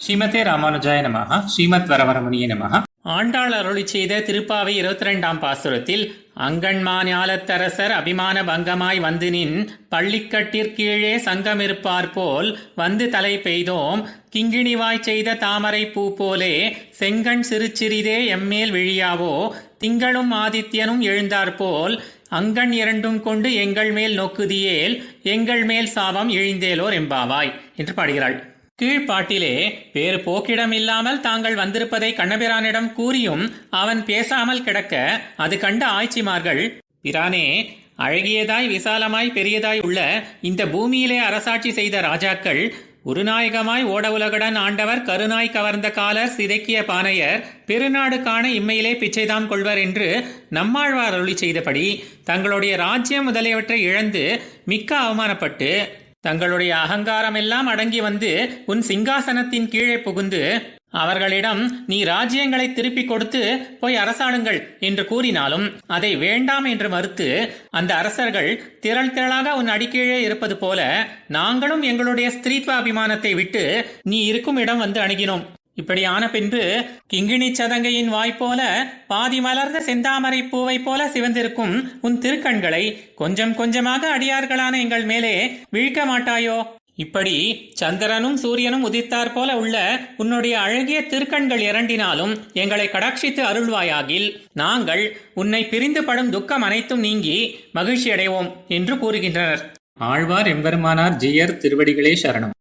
ஸ்ரீமதே ராமானுஜாய நமஹ ஸ்ரீமத் வரவரமுனிய நமஹ. ஆண்டாள் அருளி செய்த திருப்பாவை இருபத்தி ரெண்டாம் பாசுரத்தில் அங்கண்மா அபிமான பங்கமாய் வந்து நின் பள்ளிக்கட்டிற்கீழே சங்கமிருப்பார் போல் வந்து தலை பெய்தோம். கிங்கிணிவாய் செய்த தாமரை பூ போலே செங்கண் சிறுச்சிறிதே எம்மேல் விழியாவோ. திங்களும் ஆதித்யனும் எழுந்தாற்போல் அங்கண் இரண்டும் கொண்டு எங்கள் மேல் நோக்குதியேல் எங்கள் மேல் சாபம் இழிந்தேலோர் எம்பாவாய் என்று பாடுகிறாள். கீழ்ப்பாட்டிலே வேறு போக்கிடமில்லாமல் தாங்கள் வந்திருப்பதை கண்ணபிரானிடம் கூறியும் அவன் பேசாமல் கிடக்க அது கண்ட ஆய்ச்சிமார்கள் பிரானே அழகியதாய் விசாலமாய் பெரியதாய் உள்ள இந்த பூமியிலே அரசாட்சி செய்த ராஜாக்கள் உருநாயகமாய் ஓட உலகுடன் ஆண்டவர் கருநாய் கவர்ந்த காலர் சிதைக்கிய பானையர் பெருநாடு காண இம்மையிலே பிச்சைதாம் கொள்வர் என்று நம்மாழ்வார் அருளி செய்தபடி தங்களுடைய ராஜ்யம் முதலியவற்றை இழந்து மிக்க அவமானப்பட்டு தங்களுடைய அகங்காரமெல்லாம் அடங்கி வந்து உன் சிங்காசனத்தின் கீழே புகுந்து அவர்களிடம் நீ ராஜ்யங்களை திருப்பிக் கொடுத்து போய் அரசாளுங்கள் என்று கூறினாலும் அதை வேண்டாம் என்று மறுத்து அந்த அரசர்கள் திரள் திரளாக உன் அடிக்கீழே இருப்பது போல நாங்களும் எங்களுடைய ஸ்திரீத்வ அபிமானத்தை விட்டு நீ இருக்கும் இடம் வந்து அணுகினோம். இப்படியான பின்பு கிங்கிணி சதங்கையின் வாய்ப்போல பாதி மலர்ந்த செந்தாமரை பூவை போல சிவந்திருக்கும் உன் திருக்கண்களை கொஞ்சம் கொஞ்சமாக அடியார்களான எங்கள் மேலே வீழ்க்க மாட்டாயோ? இப்படி சந்திரனும் சூரியனும் உதித்தாற் போல உள்ள உன்னுடைய அழகிய திருக்கண்கள் இரண்டினாலும் எங்களை கடாட்சித்து அருள்வாயாகில். நாங்கள் உன்னை பிரிந்து படும் துக்கம் அனைத்தும் நீங்கி மகிழ்ச்சி அடைவோம் என்று கூறுகின்றனர். ஆழ்வார் எம்பெருமானார் ஜியர் திருவடிகளே சரணம்.